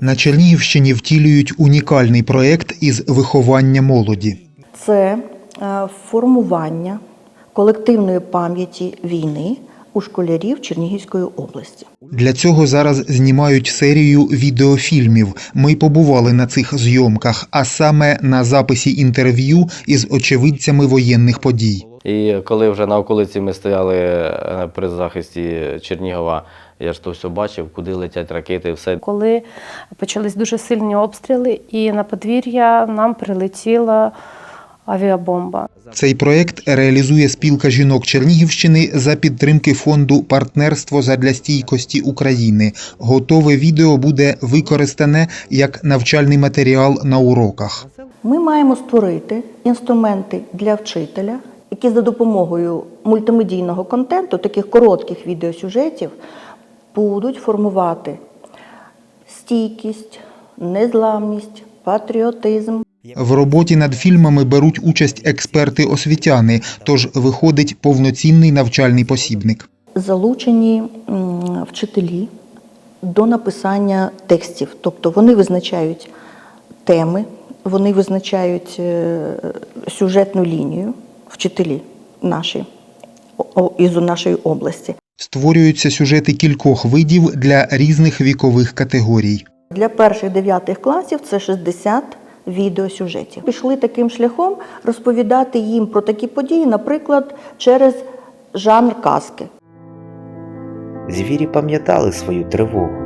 На Чернігівщині втілюють унікальний проєкт із виховання молоді. Це е, формування колективної пам'яті війни у школярів Чернігівської області. Для цього зараз знімають серію відеофільмів. Ми побували на цих зйомках, а саме на записі інтерв'ю із очевидцями воєнних подій. І коли вже на околиці ми стояли е, при захисті Чернігова, я ж то все бачив, куди летять ракети, все. Коли почались дуже сильні обстріли, і на подвір'я нам прилетіла авіабомба. Цей проєкт реалізує спілка жінок Чернігівщини за підтримки фонду Партнерство задля стійкості України. Готове відео буде використане як навчальний матеріал на уроках. Ми маємо створити інструменти для вчителя, які за допомогою мультимедійного контенту, таких коротких відеосюжетів, будуть формувати стійкість, незламність, патріотизм. В роботі над фільмами беруть участь експерти-освітяни, тож виходить повноцінний навчальний посібник. залучені вчителі до написання текстів. Тобто вони визначають теми, вони визначають е, сюжетну лінію, вчителі наші із нашої області. Створюються сюжети кількох видів для різних вікових категорій. Для перших дев'ятих класів це 60 відеосюжетів. Пішли таким шляхом розповідати їм про такі події, наприклад, через жанр казки. Звірі пам'ятали свою тривогу,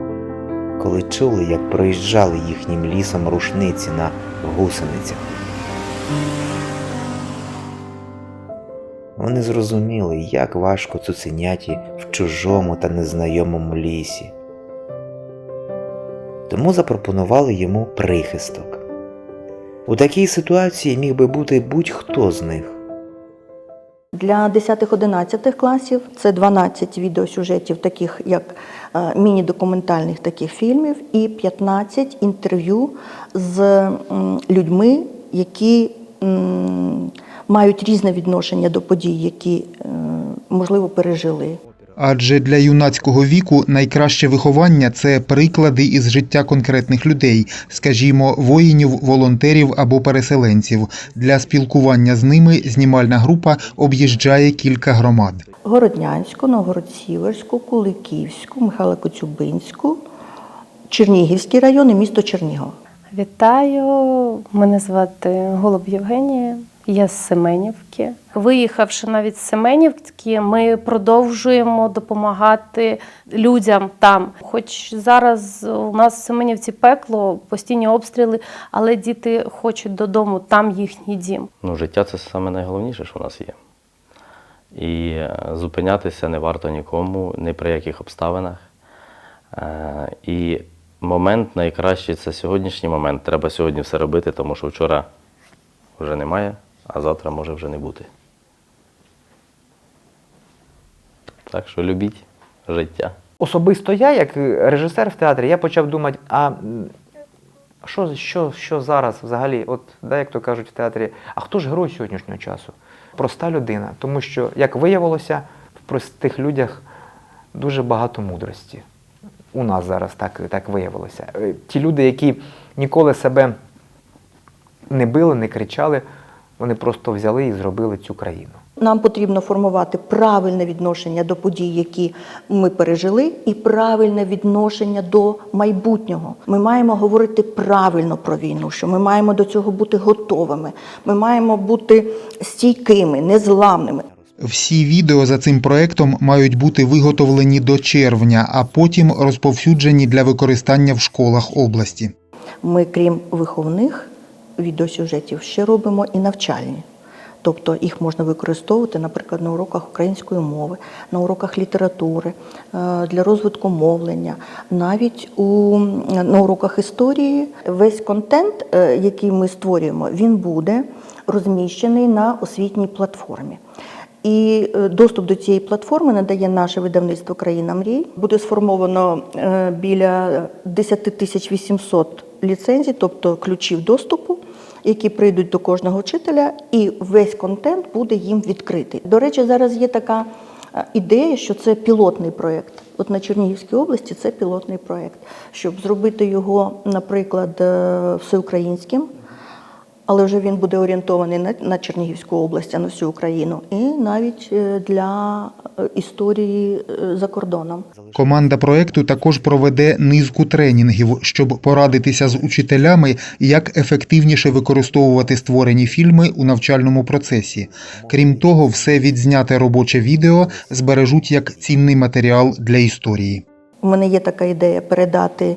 коли чули, як проїжджали їхнім лісом рушниці на гусеницях. Вони зрозуміли, як важко цуценяті в чужому та незнайомому лісі. Тому запропонували йому прихисток. У такій ситуації міг би бути будь-хто з них. Для 10-11 класів це 12 відеосюжетів, таких як е, міні-документальних таких фільмів, і 15 інтерв'ю з людьми, які мають різне відношення до подій, які е, можливо пережили. Адже для юнацького віку найкраще виховання це приклади із життя конкретних людей, скажімо, воїнів, волонтерів або переселенців. Для спілкування з ними знімальна група об'їжджає кілька громад. Городнянську, Новгород-Сіверську, Куликівську, Михайла Коцюбинську, Чернігівський район і місто Чернігов. Вітаю! Мене звати Голуб Євгенія. Я з Семенівки. Виїхавши навіть з Семенівки, ми продовжуємо допомагати людям там. Хоч зараз у нас в Семенівці пекло, постійні обстріли, але діти хочуть додому, там їхній дім. Ну, життя це саме найголовніше, що в нас є. І е, зупинятися не варто нікому, ні при яких обставинах. Е, І момент найкращий це сьогоднішній момент. Треба сьогодні все робити, тому що вчора вже немає, а завтра може вже не бути. Так що любіть життя. Особисто я, як режисер в театрі, я почав думати, а що, що, що зараз взагалі, от да, як то кажуть в театрі, а хто ж герой сьогоднішнього часу? Проста людина. Тому що, як виявилося, в простих людях дуже багато мудрості. У нас зараз так, так виявилося. Е, Ті люди, які ніколи себе не били, не кричали, вони просто взяли і зробили цю країну. Нам потрібно формувати правильне відношення до подій, які ми пережили, і правильне відношення до майбутнього. Ми маємо говорити правильно про війну, що ми маємо до цього бути готовими. Ми маємо бути стійкими, незламними. Всі відео за цим проектом мають бути виготовлені до червня, а потім розповсюджені для використання в школах області. Ми, крім виховних відеосюжетів, ще робимо і навчальні. Тобто їх можна використовувати, наприклад, на уроках української мови, на уроках літератури, е, для розвитку мовлення, навіть у, на уроках історії. Весь контент, е, який ми створюємо, він буде розміщений на освітній платформі. І е, доступ до цієї платформи надає наше видавництво Країна мрій. Буде сформовано біля 10 тисяч 800 ліцензій, тобто ключів доступу, які прийдуть до кожного вчителя, і весь контент буде їм відкритий. До речі, зараз є така е, ідея, що це пілотний проєкт. От на Чернігівській області це пілотний проєкт, щоб зробити його, наприклад, е, всеукраїнським. Але вже він буде орієнтований на, на Чернігівську область, а на всю Україну, і навіть е, для е, історії е, за кордоном. Команда проекту також проведе низку тренінгів, щоб порадитися з учителями, як ефективніше використовувати створені фільми у навчальному процесі. Крім того, все відзняте робоче відео збережуть як цінний матеріал для історії. У мене є така ідея передати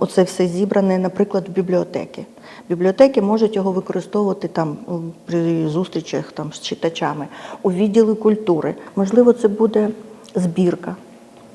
оце все зібране, наприклад, в бібліотеки. Бібліотеки можуть його використовувати там при зустрічах там, з читачами, у відділи культури. Можливо, це буде збірка.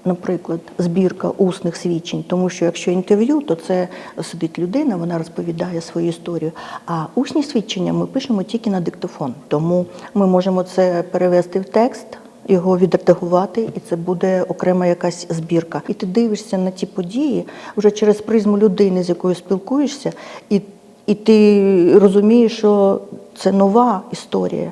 Наприклад, збірка усних свідчень, тому що якщо інтерв'ю, то це сидить людина, вона розповідає свою історію. А усні свідчення ми пишемо тільки на диктофон. Тому ми можемо це перевести в текст, його відредагувати, і це буде окрема якась збірка. І ти дивишся на ті події вже через призму людини, з якою спілкуєшся, і, і ти розумієш, що це нова історія.